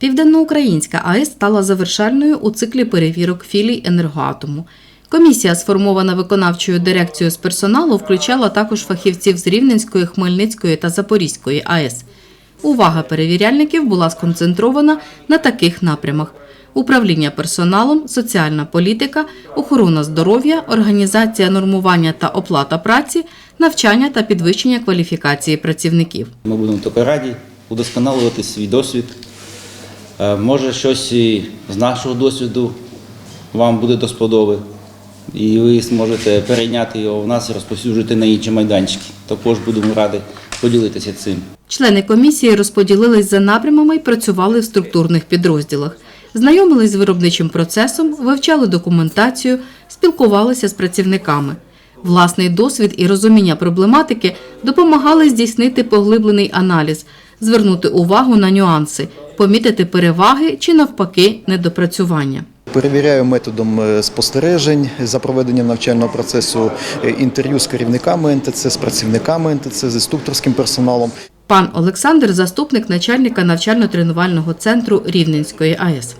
Південноукраїнська АЕС стала завершальною у циклі перевірок філій енергоатому. Комісія, сформована виконавчою дирекцією з персоналу, включала також фахівців з Рівненської, Хмельницької та Запорізької АЕС. Увага перевіряльників була сконцентрована на таких напрямах: управління персоналом, соціальна політика, охорона здоров'я, організація нормування та оплата праці, навчання та підвищення кваліфікації працівників. Ми будемо тільки раді удосконалювати свій досвід. Е, Може, щось з нашого досвіду вам буде до сподоби, і ви зможете перейняти його в нас і розповсюджувати на інші майданчики. Також будемо раді поділитися цим. Члени комісії розподілились за напрямами і працювали в структурних підрозділах. Знайомились з виробничим процесом, вивчали документацію, спілкувалися з працівниками. Власний досвід і розуміння проблематики допомагали здійснити поглиблений аналіз, звернути увагу на нюанси, помітити переваги чи навпаки недопрацювання. Перевіряю методом е, спостережень за проведенням навчального процесу е, інтерв'ю з керівниками НТЦ, з працівниками НТЦ, з інструкторським персоналом. Пан Олександр заступник начальника навчально-тренувального центру Рівненської АЕС.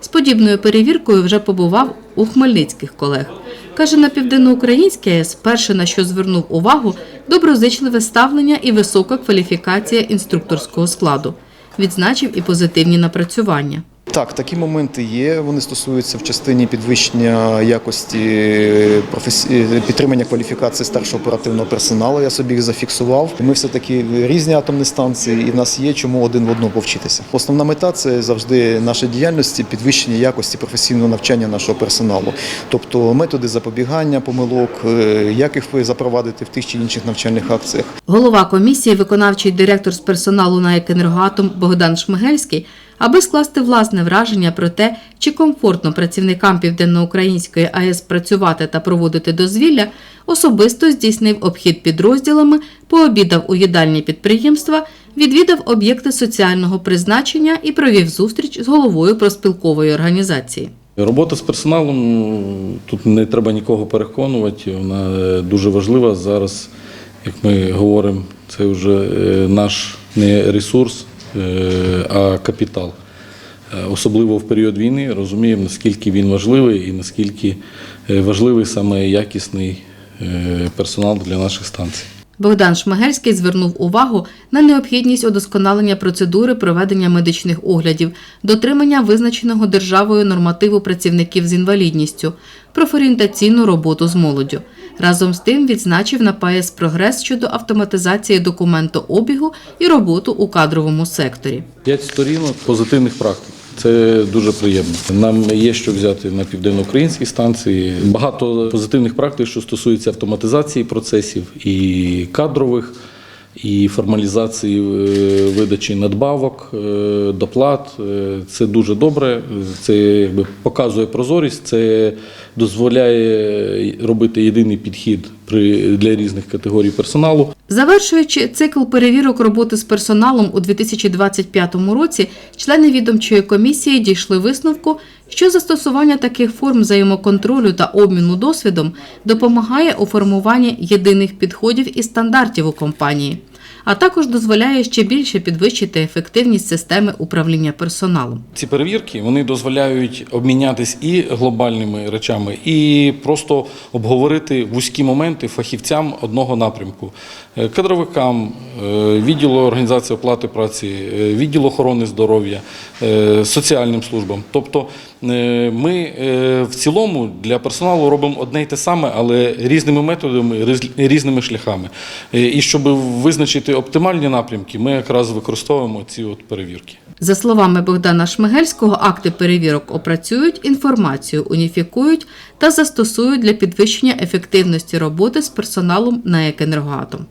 З подібною перевіркою вже побував у хмельницьких колег. Каже, на південноукраїнській АЕС перше на що звернув увагу доброзичливе ставлення і висока кваліфікація інструкторського складу. Відзначив і позитивні напрацювання. Так, такі моменти є. Вони стосуються в частині підвищення якості е, професі... е, підтримання кваліфікації старшого оперативного персоналу. Я собі їх зафіксував. Ми все таки різні атомні станції, і в нас є чому один в одному повчитися. Основна мета це завжди наша діяльності, підвищення якості професійного навчання нашого персоналу, тобто методи запобігання помилок, е, як їх запровадити в тих чи інших навчальних акціях. Голова комісії, виконавчий директор з персоналу на «Екенергоатом» Богдан Шмигельський, аби скласти власне враження про те, чи комфортно працівникам Південноукраїнської АЕС працювати та проводити дозвілля, особисто здійснив обхід підрозділами, пообідав у їдальні підприємства, відвідав об'єкти соціального призначення і провів зустріч з головою проспілкової організації. Робота з персоналом ну, тут не треба нікого переконувати. Вона е, дуже важлива зараз, як ми говоримо, це вже е, наш не ресурс, а капітал. Е, Особливо в період війни розуміємо, наскільки він важливий і наскільки е, важливий саме якісний е, персонал для наших станцій. Богдан Шмигельський звернув увагу на необхідність удосконалення процедури проведення медичних оглядів, дотримання визначеного державою нормативу працівників з інвалідністю, профорієнтаційну роботу з молоддю. Разом з тим відзначив на ПАЕС прогрес щодо автоматизації документообігу і роботу у кадровому секторі. П'ять сторінок позитивних практик. Це дуже приємно. Нам є що взяти на південноукраїнській станції. Багато позитивних практик, що стосується автоматизації процесів і кадрових, і формалізації е, видачі надбавок, е, доплат. Е, Це дуже добре. Це якби показує прозорість, це дозволяє робити єдиний підхід при для різних категорій персоналу. Завершуючи цикл перевірок роботи з персоналом у 2025 році, члени відомчої комісії дійшли висновку, що застосування таких форм взаємоконтролю та обміну досвідом допомагає у формуванні єдиних підходів і стандартів у компанії, а також дозволяє ще більше підвищити ефективність системи управління персоналом. Ці перевірки вони дозволяють обмінятись і глобальними речами, і просто обговорити вузькі моменти фахівцям одного напрямку, Е, кадровикам, е, відділу організації оплати праці, е, відділу охорони здоров'я, соціальним службам. Тобто ми в цілому для персоналу робимо одне й те саме, але різними методами, різними шляхами. І щоб визначити оптимальні напрямки, ми якраз використовуємо ці от перевірки. За словами Богдана Шмигельського, акти перевірок опрацюють, інформацію уніфікують та застосують для підвищення ефективності роботи з персоналом на «Екенергоатом».